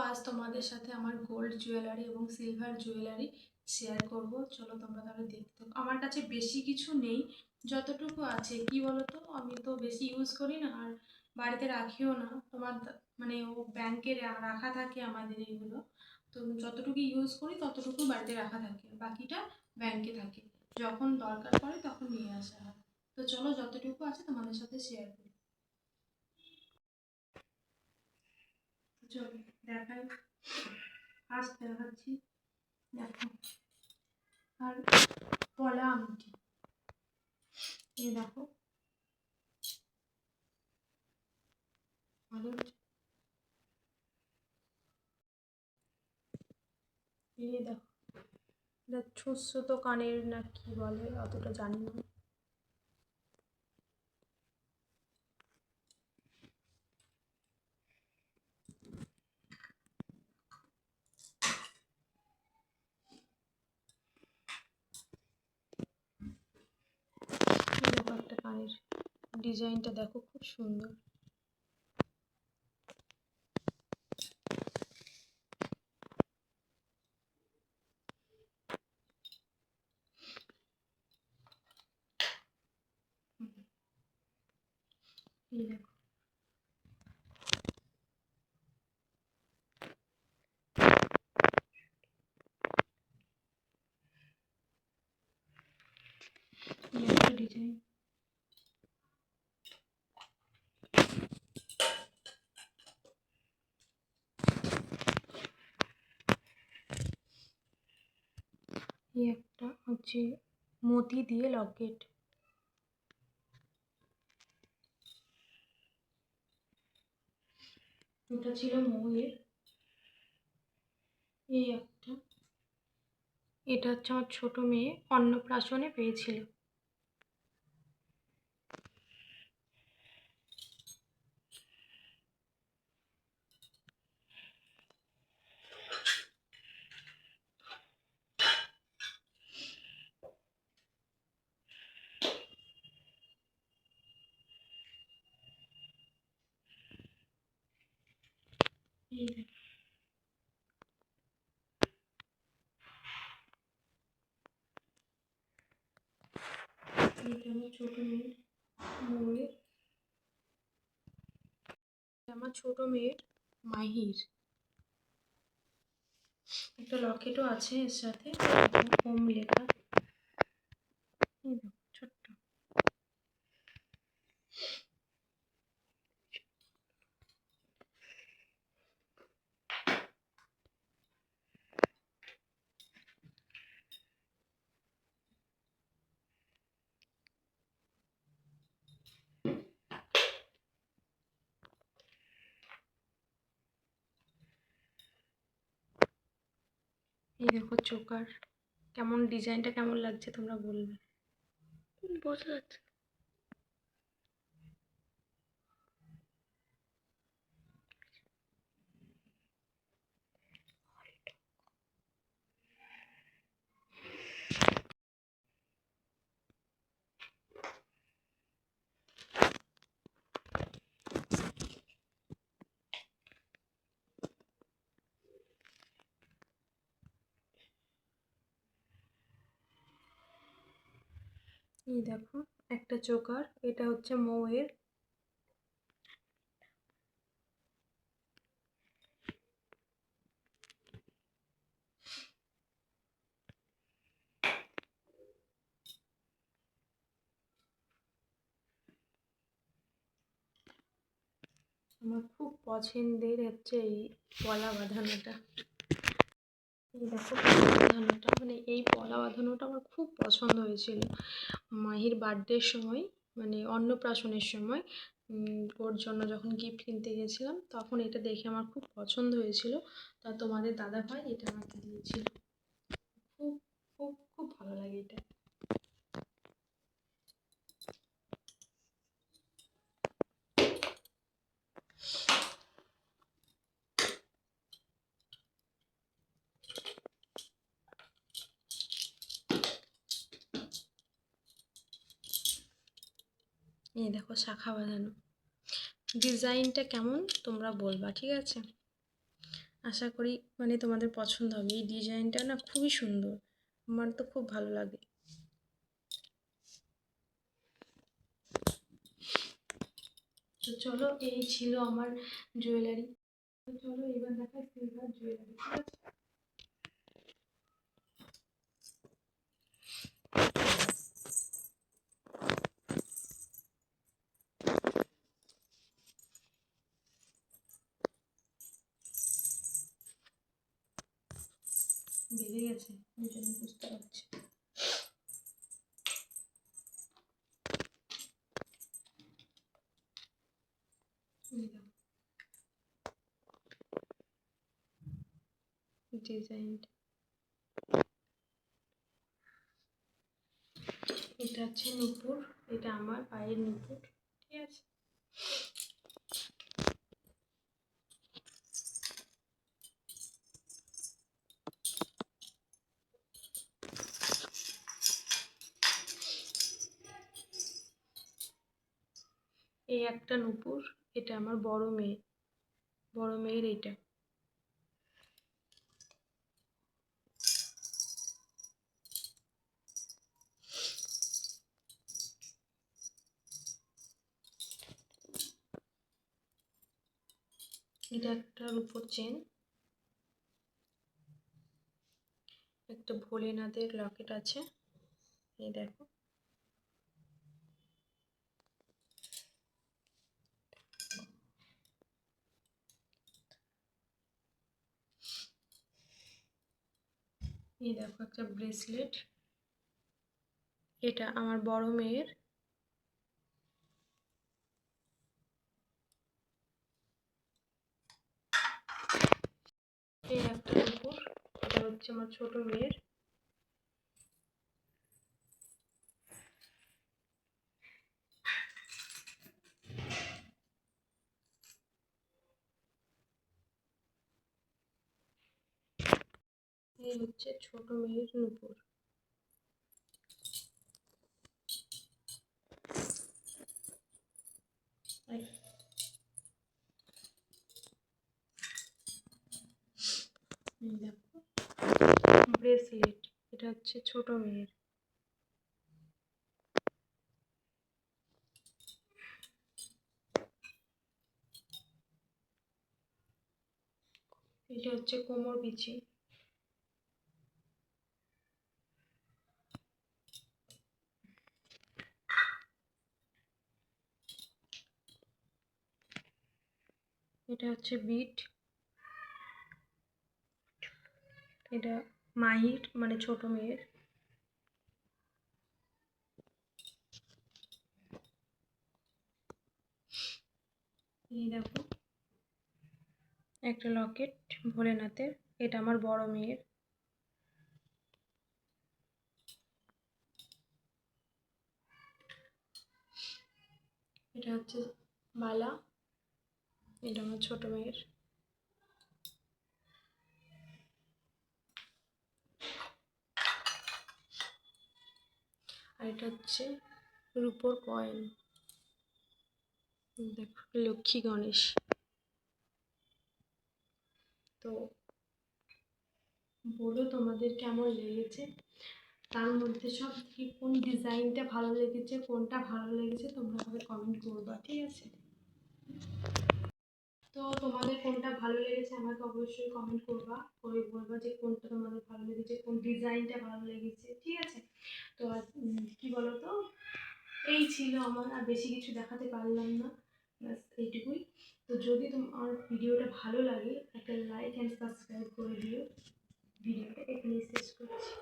আজ তোমাদের সাথে আমার গোল্ড জুয়েলারি এবং সিলভার জুয়েলারি শেয়ার করব। চলো তোমরা তাহলে দেখতে। আমার কাছে বেশি কিছু নেই, যতটুকু আছে। কি বলো তো আমি তো বেশি ইউজ করি না আর বাড়িতে রাখিও না। তোমার মানে ও ব্যাংকে রাখা থাকে আমাদের এইগুলো তো যতটুকু ইউজ করি, ততটুকু বাড়িতে রাখা থাকে। বাকিটা ব্যাংকে থাকে। যখন দরকার পড়ে তখন নিয়ে আসা হয়। তো চলো যতটুকু আছে তোমাদের সাথে শেয়ার করি। চলো। দেখাই। ফার্স্ট দেখাচ্ছি। দেখো। আর পলা আংটি। এই দেখো। ভালো? এই দেখো। এটা ছুঁচো কানের না কি বলে? অতটা জানি না এই কানের ডিজাইনটা দেখো খুব সুন্দর। ডিজাইন। এই একটা হচ্ছে মতি দিয়ে লকেট। ওটা ছিল ময়ূরের এই একটা। এটা হচ্ছে আমার ছোট মেয়ে অন্নপ্রাশনে পেয়েছিল। আমার ছোট মেয়ের ময়ূর আমার ছোট মেয়ের মাহির। একটা লকেটও আছে এর সাথে ওম লেখা। এই দেখো চোকার। কেমন ডিজাইনটা কেমন লাগছে তোমরা বলবে? বোঝা যাচ্ছে এই দেখো একটা চোকার এটা হচ্ছে মৌয়ের। আমার খুব পছন্দের হচ্ছে এই পলা বাঁধানোটা। দেখো বাঁধানোটা মানে এই পলা বাঁধানোটা আমার খুব পছন্দ হয়েছিল। মাহির বার্থডের সময় মানে অন্নপ্রাশনের সময় ওর জন্য যখন গিফট কিনতে গেছিলাম, তখন এটা দেখে আমার খুব পছন্দ হয়েছিল। তা তোমাদের দাদা ভাই এটা আমাকে দিয়েছিল। খুব খুব খুব ভালো লাগে এটা। এই দেখো শাখা বাঁধানো। ডিজাইনটা কেমন তোমরা বলবা, ঠিক আছে? আশা করি মানে তোমাদের পছন্দ হবে। এই ডিজাইনটা না খুবই সুন্দর, আমার তো খুব ভালো লাগে। তো চলো, এই ছিল আমার জুয়েলারি তো চলো, এবার দেখাই সিলভার জুয়েলারি ঠিক আছে? বেড়ে গেছে ওই জন্য বুঝতে পারছি। ডিজাইনটা এটা হচ্ছে নুপুর এটা আমার পায়ের নুপুর। এই একটা নুপুর, এটা আমার বড় মেয়ে। বড় মেয়ের এইটা। এটা একটা রূপোর চেন একটা ভোলেনাথের লকেট আছে। এই দেখো। এই দেখো একটা ব্রেসলেট এটা আমার বড় মেয়ের। এই একটা উপর এটা হচ্ছে আমার ছোট মেয়ের। হচ্ছে ছোট মেয়ের নুপুর। দেখো ব্রেসলেট এটা হচ্ছে ছোট মেয়ের। এটা হচ্ছে কোমর বিচি। এটা হচ্ছে বিট। এটা মাহির মানে ছোট মেয়ের। এই দেখো। একটা লকেট ভোলেনাথের, এটা আমার বড় মেয়ের। এটা হচ্ছে বালা। এটা আমার ছোট মেয়ের আর এটা হচ্ছে রূপোর কয়েন। দেখো, লক্ষ্মী গণেশ। তো বলো তোমাদের কেমন লেগেছে? তার মধ্যে সব কোন ডিজাইনটা ভালো লেগেছে, কোনটা ভালো লেগেছে, তোমরা আমাকে কমেন্ট করবা ঠিক আছে? তো তোমাদের কোনটা ভালো লেগেছে আমাকে অবশ্যই কমেন্ট করবা। করে বলবা যে কোনটা তোমাদের ভালো লেগেছে, কোন ডিজাইনটা ভালো লেগেছে। ঠিক আছে? তো কি বলো তো এই ছিল আমার, আর বেশি কিছু দেখাতে পারলাম না। ব্যাস, এইটুকুই। তো যদি তোমার ভিডিওটা ভালো লাগে, একটা লাইক অ্যান্ড সাবস্ক্রাইব করে দিও। ভিডিওটা এখানেই শেষ করছি।